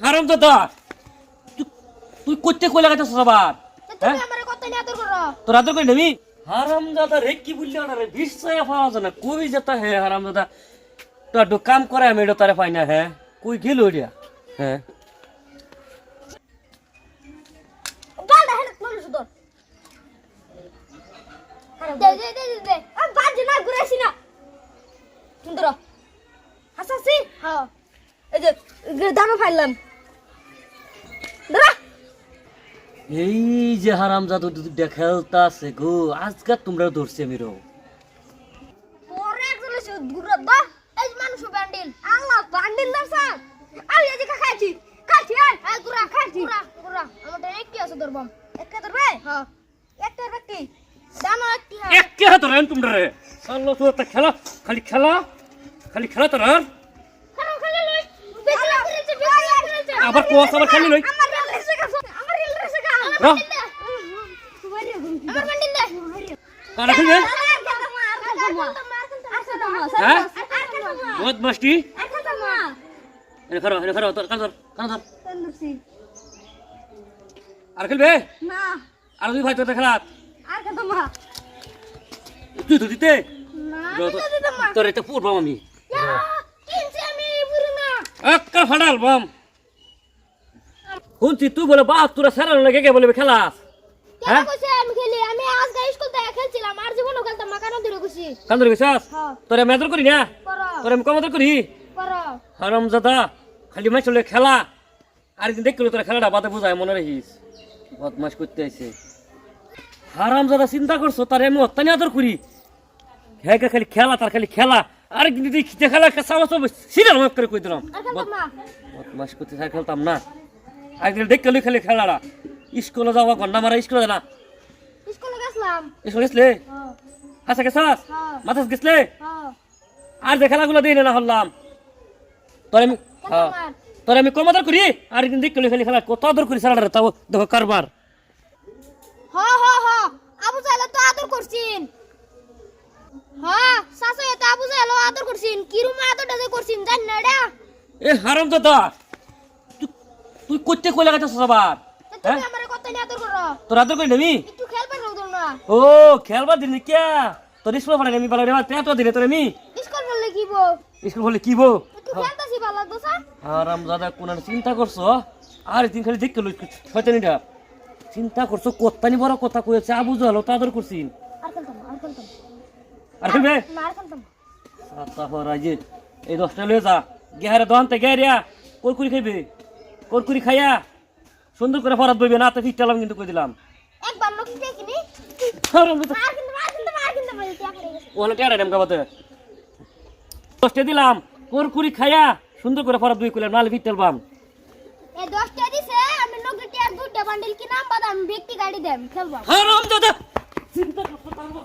হারাম দাদা তুই- করতে কই লাগাইতেছ আবার তো তুমি আমারে কত নিয়ে আদর করো? তোর আদর করি নেবি? হারাম দাদা রে কি বললি রে? বিশ্বাস পাওয়া যায় না। কই যেতা হে হারাম দাদা। তো কাম করে আমি এটা তারে পাই না হ্যাঁ? কই গেল ওইটা? হ্যাঁ? দে দে দে দে, দে। আ না ঘুরাইছি না। সুন্দর হাসাসি? হ্যাঁ। এই যে দানো ফাইলাম। এই যে হারাম জাদু দুটা খেলতাছে গো আজকে তোমরা ধরছে আমি রো পরে একজন এসে ঘুরে দা এই যে মানুষ ব্যান্ডেল। আল্লাহ ব্যান্ডেল দরসা আমি এই যে খাইছি খাইছি আয় আয় গুরা খাইছি। গুরা গুরা আমারটা একটি আছে ধরবাম একটা ধরবে? একটা ব্যক্তি দানো একটি একে হাত রান তোমরা রে। আল্লাহ তো একটা খেলা খালি খেলা খালি খেলা তোর আবার কোয়াস আবার খেলি লই। বহুত ধর আর খেলবে আর দুই ভাই তোর খেলা তুই তো দিতে তোর এটা পুরবাম আমি ফাটাল বাম শুনছি তুই বলে বাপ তোরা সারানো লাগে কে বলে খেলাস। হ্যাঁ? আমি খেলি। আমি স্কুল থেকে খেলছিলাম আর জীবনও খেলতাম মা কেন দূরে কইছি? কান ধরে গেছাস তোরে মেদর করি না? তোরে আমি কমাদর করি? করো। হারাম জাদা খালি মাছ চলে খেলা। আর একদিন দেখল তোরা খেলাটা বাদে বোঝায় মনে রাখিস? বদমাস করতে আইছে। হারাম জাদা চিন্তা করছ তার আমি অত্যানি আদর করি? হ্যাঁ খালি খেলা তার খালি খেলা। আর খিদে খেলা সামা সব সিরিয়াল করে কই দিলাম। বদমাস করতে খেলতাম না। একদিন দেখল খালি খেলাটা স্কুলে যাওয়া ঘণ্টা মারা স্কুলে না। স্কুলে গেছিলাম। স্কুলে গেছলে? হ্যাঁ। হাসা গেছাস হ্যাঁ। মাথাস গেছলে? হ্যাঁ। আর যে খেলাগুলো দিই না তোর আমি হ্যাঁ। তোর আমি কম আদর করি? আর দেখলি খালি খেলা কত আদর করি সারাটা তাও দেখো কারবার হ হ হ আবু জাহেল তো আদর করছিন। হ্যাঁ শাশু তো আবু জাহেল আদর করছিন। কিরুম আদরটা যে করছিন জান না এ হারাম দাদা তুই তুই করতে কই তুমি হ্যাঁ আমারে কত নিয়ে আদর করো তোর আদর করি নামি একটু খেলবার না ও খেলবার দিন কে তোর স্কুল পড়ে আমি বলে রে দিনে তোর আমি স্কুল বললে কি বো স্কুল কি বো ভালো লাগতো স্যার দাদা কোন চিন্তা করছ আর দিন খালি লই শয়তানিটা চিন্তা করছ কত্তানি বড় কথা কয়েছে আবু জালো তো আদর করছিন আর খেলতাম আর খেলতাম আর খেলবে না আর খেলতাম তারপর আজে এই দশটা লয়ে যা গেহারে দহনতে গেরিয়া করকুরি খাইবে করকুরি খাইয়া সুন্দর করে ফরাত বইবে না তো ফিট ফিরতালাম কিন্তু কই দিলাম। একবার লোক দেখিনি আর কিন্তু আর কিন্তু আর কিন্তু বলে টিয়া করে গেছে। ওখানে টেয়ারা নেম গাবাতে দশটা দিলাম করকুরি খাইয়া সুন্দর করে ফরাত বই কইলাম নালে ফিরতালবাম এই দশটা দিছে আমি নগদ টিয়ার দুইটা বান্ডেল কিনাম বাদাম ব্যক্তি গাড়ি দেম খেলব। হারাম দাদা চিন্তা করছ তারপর